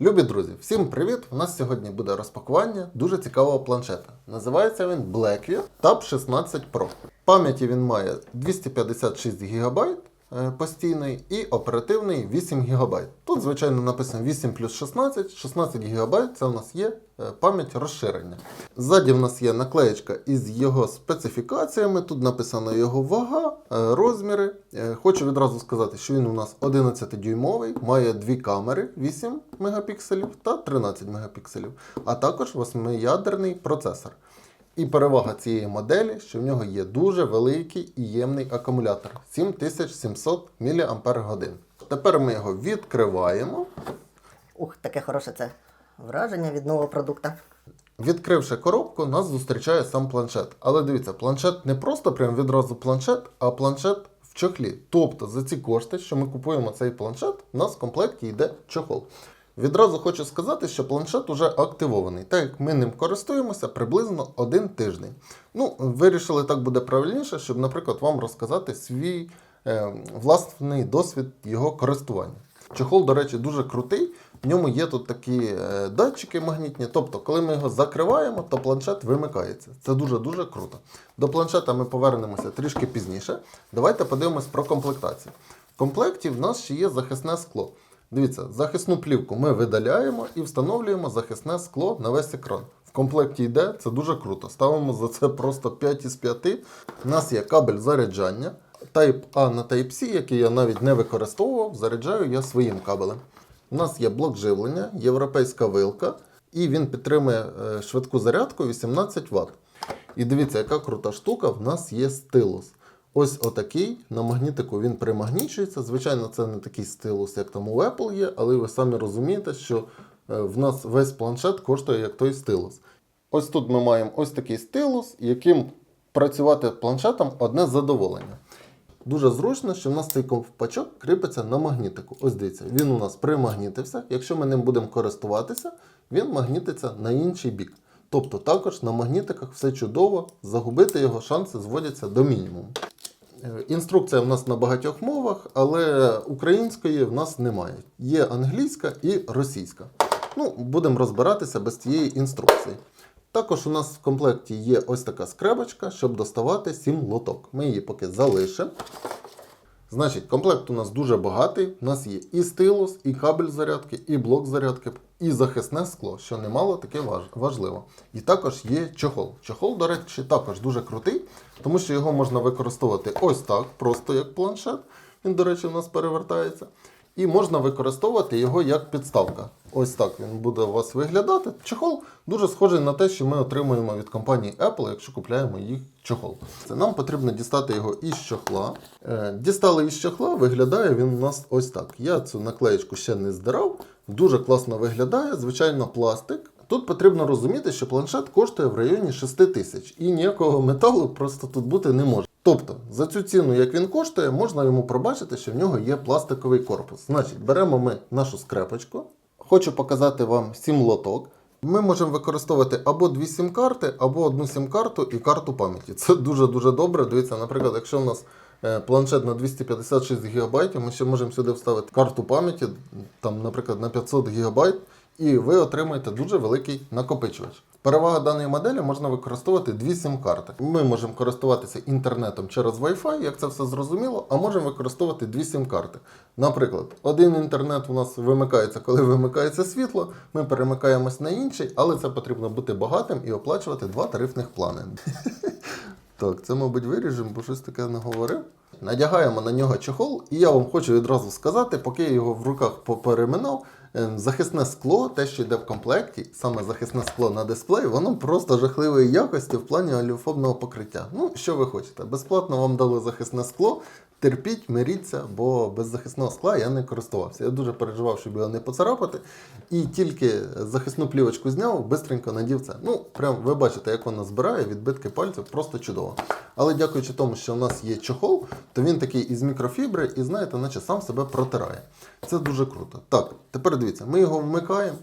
Любі друзі, всім привіт! У нас сьогодні буде розпакування дуже цікавого планшета. Називається він Blackview Tab 16 Pro. Пам'яті він має 256 ГБ постійний і оперативний 8 ГБ. Тут, звичайно, написано 8 плюс 16, 16 ГБ це у нас є е, пам'ять розширення. Ззаді в нас є наклеєчка із його специфікаціями. Тут написано його вага, е, розміри. Е, Хочу відразу сказати, що він у нас 11-дюймовий, має дві камери 8 мегапікселів та 13 мегапікселів, а також 8-ядерний процесор. І перевага цієї моделі, що в нього є дуже великий і ємний акумулятор 7700 мАч. Тепер ми його відкриваємо. Ух, таке хороше це враження від нового продукту. Відкривши коробку, нас зустрічає сам планшет. Але дивіться, планшет не просто прям відразу планшет, а планшет в чохлі. Тобто за ці кошти, що ми купуємо цей планшет, у нас в комплекті йде чохол. Відразу хочу сказати, що планшет уже активований, так як ми ним користуємося приблизно один тиждень. Ну, вирішили так буде правильніше, щоб, наприклад, вам розказати свій власний досвід його користування. Чохол, до речі, дуже крутий. В ньому є тут такі е, датчики магнітні. Тобто, коли ми його закриваємо, то планшет вимикається. Це дуже-дуже круто. До планшета ми повернемося трішки пізніше. Давайте подивимось про комплектацію. В комплекті в нас ще є захисне скло. Дивіться, захисну плівку ми видаляємо і встановлюємо захисне скло на весь екран. В комплекті йде, це дуже круто. Ставимо за це просто 5 із 5. У нас є кабель заряджання. Type A на Type-C, який я навіть не використовував, заряджаю я своїм кабелем. У нас є блок живлення, європейська вилка, і він підтримує е, швидку зарядку 18 Вт. І дивіться, яка крута штука, в нас є стилус. Ось отакий. На магнітику він примагнічується. Звичайно, це не такий стилус, як там у Apple є, але ви самі розумієте, що е, в нас весь планшет коштує як той стилус. Ось тут ми маємо ось такий стилус, яким працювати планшетом одне задоволення. Дуже зручно, що в нас цей ковпачок кріпиться на магнітику. Ось дивіться, він у нас примагнітився. Якщо ми ним будемо користуватися, він магнітиться на інший бік. Тобто також на магнітиках все чудово, загубити його шанси зводяться до мінімуму. Е, Інструкція в нас на багатьох мовах, але української в нас немає. Є англійська і російська. Ну, будемо розбиратися без цієї інструкції. Також у нас в комплекті є ось така скребочка, щоб доставати 7 лоток. Ми її поки залишимо. Значить, комплект у нас дуже багатий. У нас є і стилус, і кабель зарядки, і блок зарядки, і захисне скло, що немало таке важливо. І також є чохол. Чохол, до речі, також дуже крутий, тому що його можна використовувати ось так, просто як планшет. Він, до речі, у нас перевертається. І можна використовувати його як підставка. Ось так він буде у вас виглядати. Чохол дуже схожий на те, що ми отримуємо від компанії Apple, якщо купляємо їх чохол. Це нам потрібно дістати його із чохла. Е, Дістали із чохла, виглядає він у нас ось так. Я цю наклеєчку ще не здирав. Дуже класно виглядає, звичайно, пластик. Тут потрібно розуміти, що планшет коштує в районі 6 тисяч і ніякого металу просто тут бути не може. Тобто, за цю ціну, як він коштує, можна йому пробачити, що в нього є пластиковий корпус. Значить, беремо ми нашу скрепочку. Хочу показати вам 7 лоток. Ми можемо використовувати або дві сім-карти, або одну сім-карту і карту пам'яті. Це дуже-дуже добре. Дивіться, наприклад, якщо у нас е, планшет на 256 ГБ, ми ще можемо сюди вставити карту пам'яті, там, наприклад, на 500 ГБ, і ви отримаєте дуже великий накопичувач. Перевага даної моделі можна використовувати дві сім-карти. Ми можемо користуватися інтернетом через Wi-Fi, як це все зрозуміло, а можемо використовувати дві сім-карти. Наприклад, один інтернет у нас вимикається, коли вимикається світло. Ми перемикаємось на інший, але це потрібно бути багатим і оплачувати два тарифних плани. Так, це, мабуть, виріжемо, бо щось таке не говорив. Надягаємо на нього чохол, і я вам хочу відразу сказати, поки я його в руках попереминав, ем, захисне скло, те, що йде в комплекті, саме захисне скло на дисплей, воно просто жахливої якості в плані оліофобного покриття. Ну, що ви хочете? Безплатно вам дали захисне скло. Терпіть, миріться, бо без захисного скла я не користувався. Я дуже переживав, щоб його не поцарапати. І тільки захисну плівочку зняв, бистренько надів це. Ну, прям ви бачите, як вона збирає відбитки пальців, просто чудово. Але дякуючи тому, що у нас є чохол, то він такий із мікрофібри і, знаєте, наче сам себе протирає. Це дуже круто. Так, тепер дивіться, ми його вмикаємо.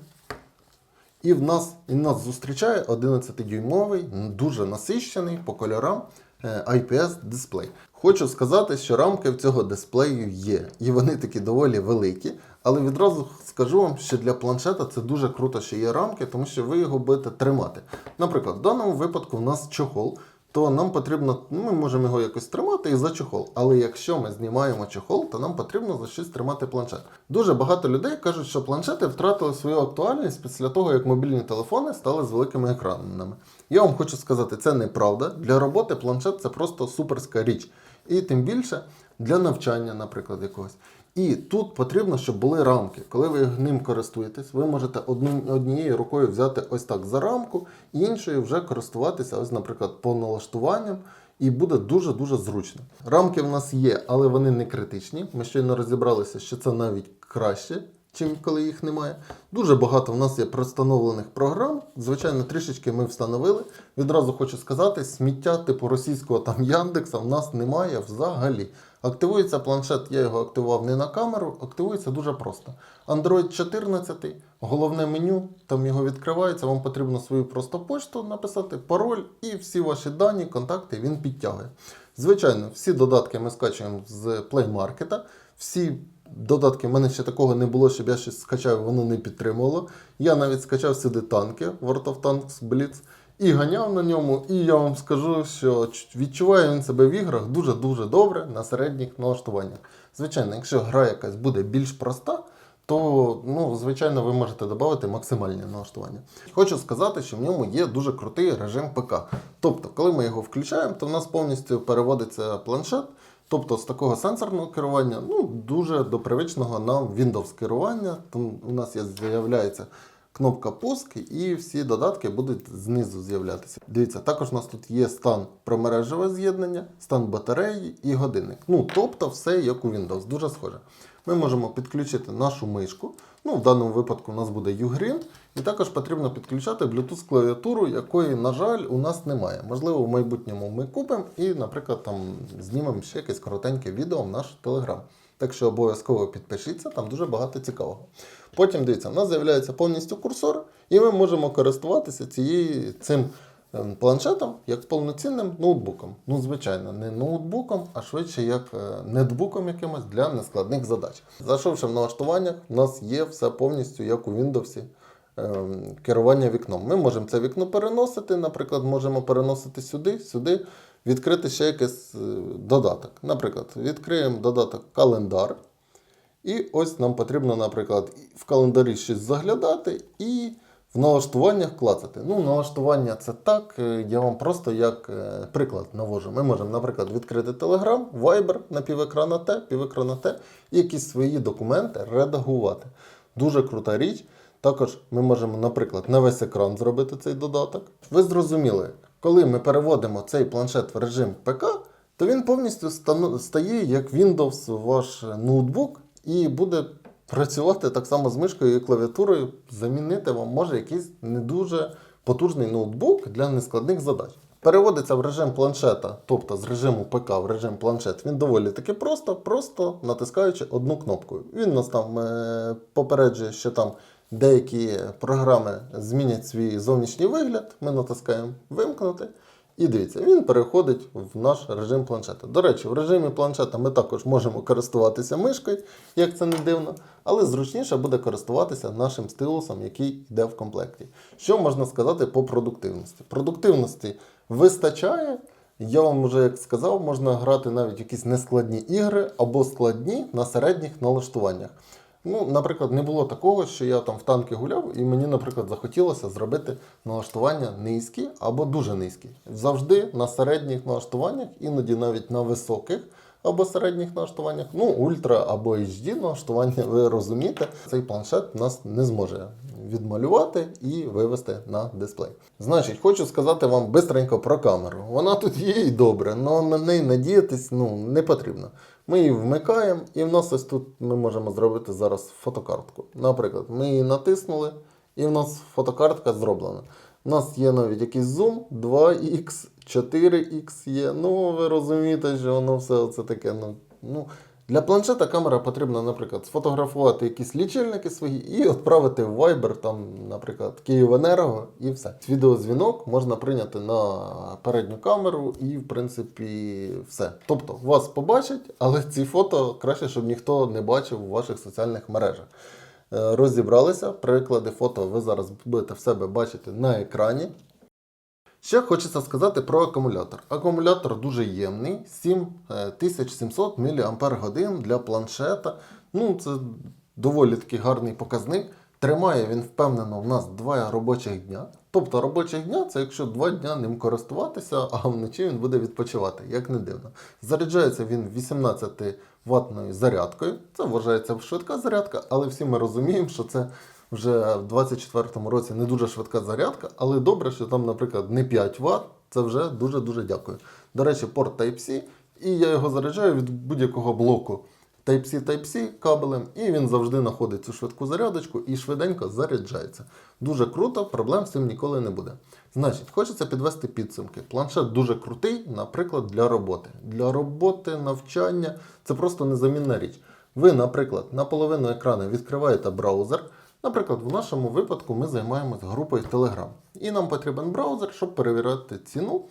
І в нас, і нас зустрічає 11-дюймовий, дуже насищений по кольорам е, IPS дисплей. Хочу сказати, що рамки в цього дисплею є, і вони такі доволі великі. Але відразу скажу вам, що для планшета це дуже круто, що є рамки, тому що ви його будете тримати. Наприклад, в даному випадку в нас чохол, то нам потрібно, ну, ми можемо його якось тримати і за чохол. Але якщо ми знімаємо чохол, то нам потрібно за щось тримати планшет. Дуже багато людей кажуть, що планшети втратили свою актуальність після того, як мобільні телефони стали з великими екранами. Я вам хочу сказати, це неправда. Для роботи планшет це просто суперська річ. І тим більше для навчання, наприклад, якогось. І тут потрібно, щоб були рамки. Коли ви ним користуєтесь, ви можете однією рукою взяти ось так за рамку, і іншою вже користуватися, ось, наприклад, по налаштуванням, і буде дуже-дуже зручно. Рамки в нас є, але вони не критичні. Ми щойно розібралися, що це навіть краще, чим коли їх немає. Дуже багато в нас є простановлених програм. Звичайно, трішечки ми встановили. Відразу хочу сказати, сміття типу російського там Яндекса в нас немає взагалі. Активується планшет, я його активував не на камеру, активується дуже просто. Android 14, головне меню, там його відкривається, вам потрібно свою просто почту написати, пароль і всі ваші дані, контакти він підтягує. Звичайно, всі додатки ми скачуємо з Play Market. Всі додатки, в мене ще такого не було, щоб я щось скачав, воно не підтримувало. Я навіть скачав сюди танки World of Tanks Blitz і ганяв на ньому. І я вам скажу, що відчуває він себе в іграх дуже-дуже добре на середніх налаштуваннях. Звичайно, якщо гра якась буде більш проста, то ну, звичайно ви можете додати максимальні налаштування. Хочу сказати, що в ньому є дуже крутий режим ПК. Тобто, коли ми його включаємо, то в нас повністю переводиться планшет. Тобто з такого сенсорного керування, ну дуже до привичного нам Windows керування. Там у нас є з'являється кнопка пуск, і всі додатки будуть знизу з'являтися. Дивіться, також у нас тут є стан промережеве з'єднання, стан батареї і годинник. Ну, тобто все як у Windows, дуже схоже. Ми можемо підключити нашу мишку. Ну, в даному випадку у нас буде Ugreen, і також потрібно підключати Bluetooth клавіатуру, якої, на жаль, у нас немає. Можливо, в майбутньому ми купимо і, наприклад, там знімемо ще якесь коротеньке відео в наш Telegram. Так що обов'язково підпишіться, там дуже багато цікавого. Потім дивіться, в нас з'являється повністю курсор, і ми можемо користуватися цією, цим планшетом як повноцінним ноутбуком. Ну, звичайно, не ноутбуком, а швидше як е, нетбуком якимось для нескладних задач. Зайшовши в налаштуваннях, у нас є все повністю як у Windows. ем, Керування вікном. Ми можемо це вікно переносити, наприклад, можемо переносити сюди, сюди, відкрити ще якийсь е, додаток. Наприклад, відкриємо додаток календар. І ось нам потрібно, наприклад, в календарі щось заглядати і в налаштуваннях клацати. Ну, налаштування це так. е, Я вам просто як е, приклад навожу. Ми можемо, наприклад, відкрити Telegram, Viber на півекрана Т, півекрана Т, і якісь свої документи редагувати. Дуже крута річ. Також ми можемо, наприклад, на весь екран зробити цей додаток. Ви зрозуміли, коли ми переводимо цей планшет в режим ПК, то він повністю стає як Windows ваш ноутбук і буде працювати так само з мишкою і клавіатурою. Замінити вам може якийсь не дуже потужний ноутбук для нескладних задач. Переводиться в режим планшета, тобто з режиму ПК в режим планшет, він доволі таки просто, просто натискаючи одну кнопку. Він нас там е, попереджує, що там деякі програми змінять свій зовнішній вигляд. Ми натискаємо вимкнути. І дивіться, він переходить в наш режим планшета. До речі, в режимі планшета ми також можемо користуватися мишкою, як це не дивно, але зручніше буде користуватися нашим стилусом, який йде в комплекті. Що можна сказати по продуктивності? Продуктивності вистачає. Я вам вже як сказав, можна грати навіть якісь нескладні ігри або складні на середніх налаштуваннях. Ну, наприклад, не було такого, що я там в танки гуляв, і мені, наприклад, захотілося зробити налаштування низькі або дуже низькі. Завжди на середніх налаштуваннях, іноді навіть на високих або середніх налаштуваннях, ну, ультра або HD налаштування, ви розумієте, цей планшет нас не зможе відмалювати і вивести на дисплей. Значить, хочу сказати вам бистренько про камеру. Вона тут є і добре, але на неї надіятись ну, не потрібно. Ми її вмикаємо, і в нас ось тут ми можемо зробити зараз фотокартку. Наприклад, ми її натиснули, і в нас фотокартка зроблена. У нас є навіть якийсь зум 2х, 4х є. Ну, ви розумієте, що воно все це таке. Ну, ну, Для планшета камера потрібна, наприклад, сфотографувати якісь лічильники свої і відправити в Viber, там, наприклад, Київенерго і все. Відеозвінок можна прийняти на передню камеру і, в принципі, все. Тобто вас побачать, але ці фото краще, щоб ніхто не бачив у ваших соціальних мережах. Е, Розібралися, приклади фото ви зараз будете в себе бачити на екрані. Ще хочеться сказати про акумулятор. Акумулятор дуже ємний, 7700 мАч для планшета. Ну, це доволі такий гарний показник. Тримає він впевнено в нас 2 робочих дня. Тобто робочих дня це якщо 2 дня ним користуватися, а вночі він буде відпочивати, як не дивно. Заряджається він 18 ватною зарядкою. Це вважається швидка зарядка, але всі ми розуміємо, що це вже в 24-му році не дуже швидка зарядка, але добре, що там, наприклад, не 5 Вт, це вже дуже-дуже дякую. До речі, порт Type-C, і я його заряджаю від будь-якого блоку Type-C Type-C кабелем, і він завжди знаходить цю швидку зарядочку і швиденько заряджається. Дуже круто, проблем з цим ніколи не буде. Значить, хочеться підвести підсумки. Планшет дуже крутий, наприклад, для роботи. Для роботи, навчання це просто незамінна річ. Ви, наприклад, на половину екрану відкриваєте браузер. Наприклад, в нашому випадку ми займаємося групою Telegram. І нам потрібен браузер, щоб перевіряти ціну.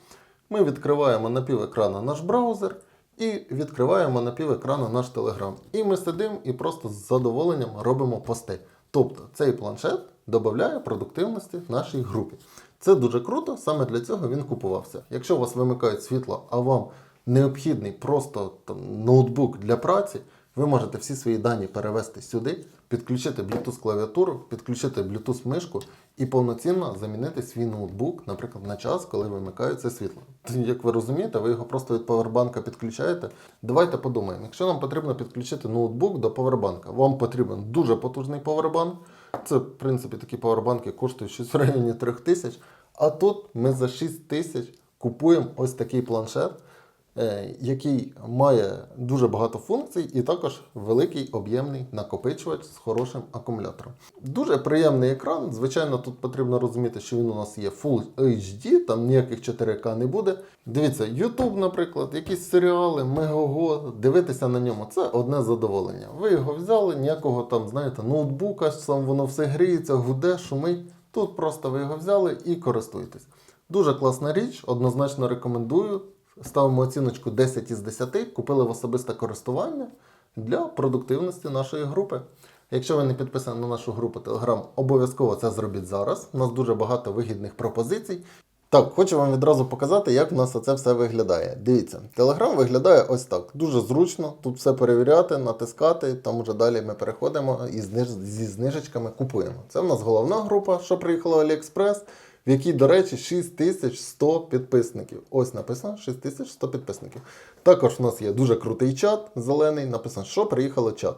Ми відкриваємо на пів наш браузер і відкриваємо на пів екрану наш Telegram. І ми сидимо і просто з задоволенням робимо пости. Тобто цей планшет додає продуктивності нашій групі. Це дуже круто, саме для цього він купувався. Якщо у вас вимикають світло, а вам необхідний просто там, ноутбук для праці, ви можете всі свої дані перевести сюди, підключити Bluetooth клавіатуру, підключити Bluetooth мишку і повноцінно замінити свій ноутбук, наприклад, на час, коли вимикається світло. Як ви розумієте, ви його просто від павербанка підключаєте. Давайте подумаємо, якщо нам потрібно підключити ноутбук до павербанка, вам потрібен дуже потужний павербанк. Це, в принципі, такі павербанки коштують щось в районі 3000. А тут ми за 6 тисяч купуємо ось такий планшет який має дуже багато функцій і також великий об'ємний накопичувач з хорошим акумулятором. Дуже приємний екран. Звичайно, тут потрібно розуміти, що він у нас є Full HD, там ніяких 4К не буде. Дивіться, YouTube, наприклад, якісь серіали, Мегого, дивитися на ньому це одне задоволення. Ви його взяли, ніякого там, знаєте, ноутбука, сам воно все гріється, гуде, шумить. Тут просто ви його взяли і користуєтесь. Дуже класна річ, однозначно рекомендую. Ставимо оціночку 10 із 10, купили в особисте користування для продуктивності нашої групи. Якщо ви не підписані на нашу групу Telegram, обов'язково це зробіть зараз. У нас дуже багато вигідних пропозицій. Так, хочу вам відразу показати, як в нас це все виглядає. Дивіться, Telegram виглядає ось так. Дуже зручно. Тут все перевіряти, натискати. Там уже далі ми переходимо і зі знижечками купуємо. Це в нас головна група, що приїхала AliExpress, в якій, до речі, 6100 підписників. Ось написано 6100 підписників. Також в нас є дуже крутий чат зелений. Написано, що приїхало чат.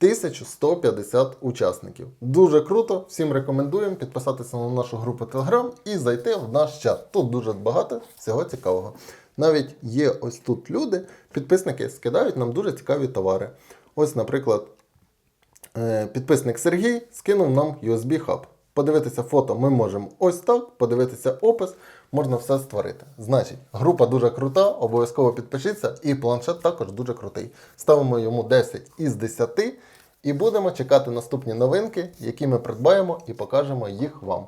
1150 учасників. Дуже круто. Всім рекомендуємо підписатися на нашу групу Telegram і зайти в наш чат. Тут дуже багато всього цікавого. Навіть є ось тут люди, підписники скидають нам дуже цікаві товари. Ось, наприклад, е, підписник Сергій скинув нам USB хаб. Подивитися фото ми можемо ось так, подивитися опис, можна все створити. Значить, група дуже крута, обов'язково підпишіться, і планшет також дуже крутий. Ставимо йому 10 із 10 і будемо чекати наступні новинки, які ми придбаємо і покажемо їх вам.